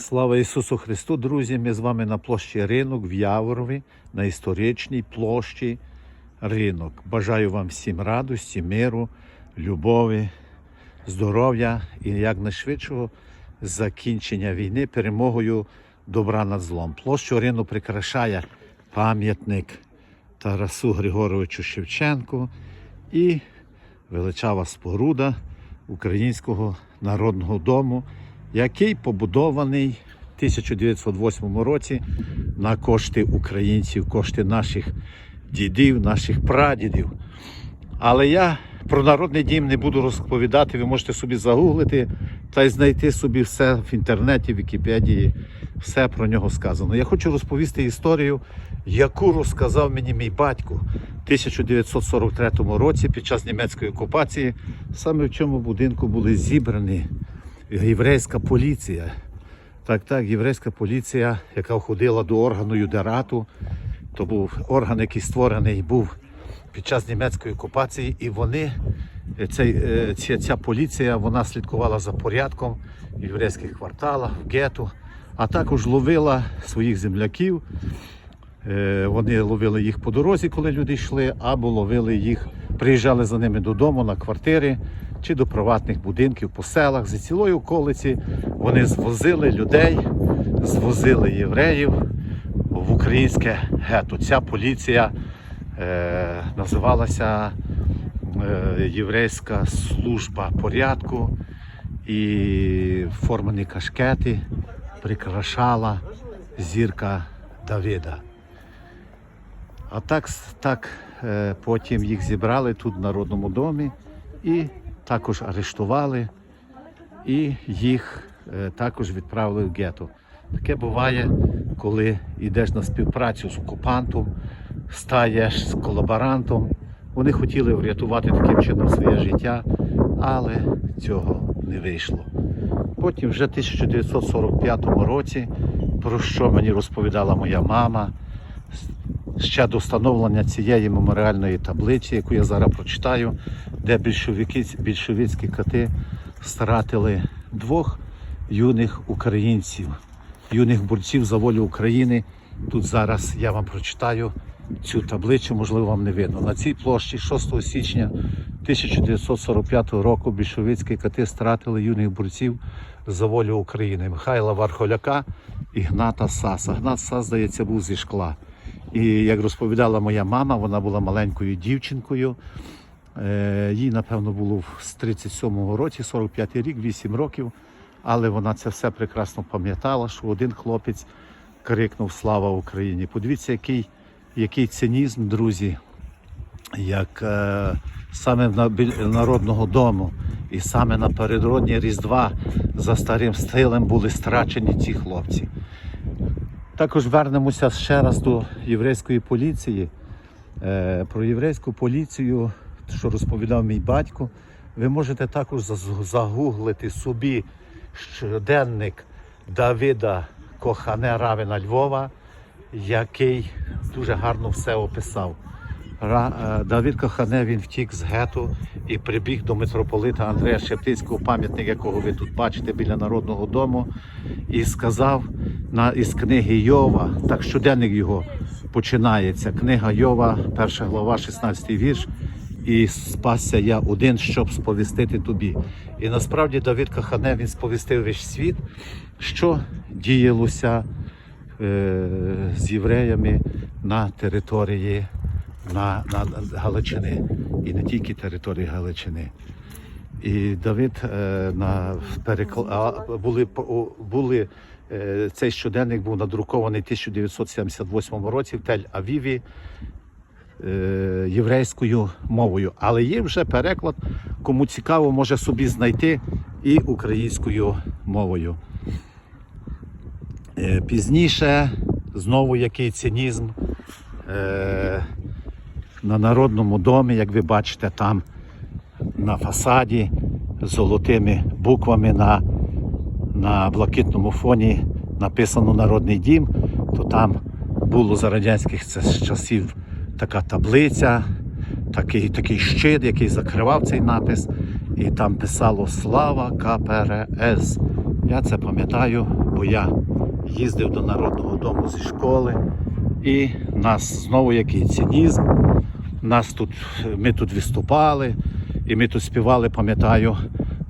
Слава Ісусу Христу, друзі! Ми з вами на площі ринок в Яворові, на історичній площі ринок. Бажаю вам всім радості, миру, любові, здоров'я і якнайшвидшого закінчення війни перемогою добра над злом. Площу ринок прикрашає пам'ятник Тарасу Григоровичу Шевченку і величава споруда Українського народного дому, який побудований в 1908 році на кошти українців, кошти наших дідів, наших прадідів. Але я про народний дім не буду розповідати. Ви можете собі загуглити та й знайти собі все в інтернеті, в Вікіпедії, все про нього сказано. Я хочу розповісти історію, яку розказав мені мій батько в 1943 році під час німецької окупації. Саме в цьому будинку були зібрані єврейська поліція. Так, так, єврейська поліція, яка входила до органу Юдерату. То був орган, який створений був під час німецької окупації, і вони, е, цей, е, ця, ця поліція, вона слідкувала за порядком в єврейських кварталах, в гету, а також ловила своїх земляків. Е, Вони ловили їх по дорозі, коли люди йшли, або ловили їх, приїжджали за ними додому на квартири чи до приватних будинків по селах. Зі цілої околиці вони звозили людей, звозили євреїв в українське гетто. Ця поліція е, називалася е, Єврейська служба порядку і формані кашкети прикрашала зірка Давида. А так, так е, потім їх зібрали тут в Народному домі і також арештували, і їх е, також відправили в гетто. Таке буває, коли йдеш на співпрацю з окупантом, стаєш з колаборантом. Вони хотіли врятувати таким чином своє життя, але цього не вийшло. Потім, вже в 1945 році, про що мені розповідала моя мама, ще до встановлення цієї меморіальної таблиці, яку я зараз прочитаю, де більшовики, більшовицькі кати стратили двох юних українців, юних борців за волю України. Тут зараз я вам прочитаю цю таблицю, можливо, вам не видно. На цій площі 6 січня 1945 року більшовицькі кати стратили юних борців за волю України Михайла Вархоляка і Гната Саса. Гнат Сас, здається, був зі шкла. І як розповідала моя мама, вона була маленькою дівчинкою. Е, Їй, напевно, було з 37-го році, 45-й рік, 8 років. Але вона це все прекрасно пам'ятала, що один хлопець крикнув Слава Україні! Подивіться, який, який цинізм, друзі, як е, саме на народного дому і саме напередодні Різдва за старим стилем були страчені ці хлопці. Також вернемося ще раз до єврейської поліції. Е, Про єврейську поліцію, що розповідав мій батько, ви можете також загуглити собі щоденник Давида Кохане Равина Львова, який дуже гарно все описав. Е, Давид Кохане він втік з гету і прибіг до митрополита Андрея Шептицького, пам'ятник якого ви тут бачите біля народного дому, і сказав на, із книги Йова, так щоденник його починається. Книга Йова, перша глава, 16 вірш. І спасся я один, щоб сповістити тобі. І насправді Давид Кахане він сповістив весь світ, що діялося е, з євреями на території на, на Галичини. І не тільки території Галичини. І Давид е, на перекл... а, були, були цей щоденник був надрукований в 1978 році в Тель-Авіві е, єврейською мовою. Але є вже переклад, кому цікаво, може собі знайти і українською мовою. Е, Пізніше знову який цинізм е, на народному домі, як ви бачите, там на фасаді золотими буквами на, на блакитному фоні написано Народний дім, то там було за радянських часів така таблиця, такий, такий щит, який закривав цей напис, і там писало Слава КПРС. Я це пам'ятаю, бо я їздив до Народного дому зі школи, і нас знову який цинізм. Нас тут, ми тут виступали, і ми тут співали, пам'ятаю,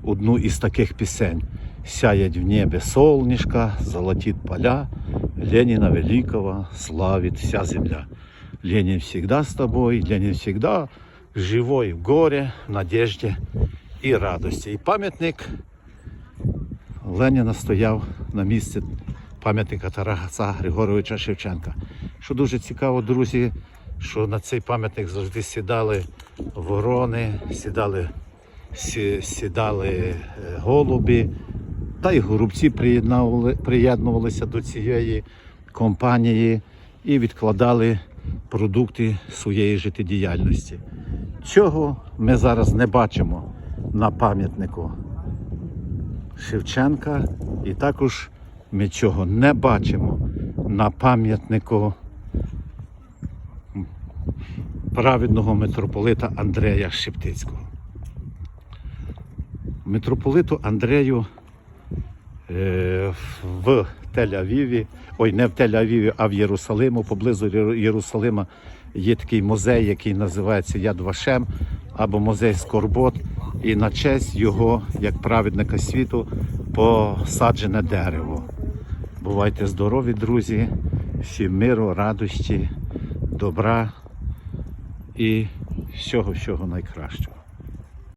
одну із таких пісень. Сяять в небе солнышко, золотит поля, Ленина Великого славит вся земля. Ленин всегда с тобой, Ленин всегда живой в горе, в надежде і радості. І пам'ятник Леніна стояв на місці пам'ятника Тараса Григоровича Шевченка. Що дуже цікаво, друзі, що на цей пам'ятник завжди сідали ворони, сідали, сі- сідали е, голуби, та й горобці приєднувалися до цієї компанії і відкладали продукти своєї життєдіяльності. Цього ми зараз не бачимо на пам'ятнику Шевченка, і також ми цього не бачимо на пам'ятнику праведного митрополита Андрея Шептицького. Митрополиту Андрею в Тель-Авіві, ой, не в Тель-Авіві, а в Єрусалиму, поблизу Єрусалима є такий музей, який називається Яд Вашем або музей Скорбот. І на честь його, як праведника світу, посаджене дерево. Бувайте здорові, друзі, всім миру, радості, добра і всього, всього найкращого.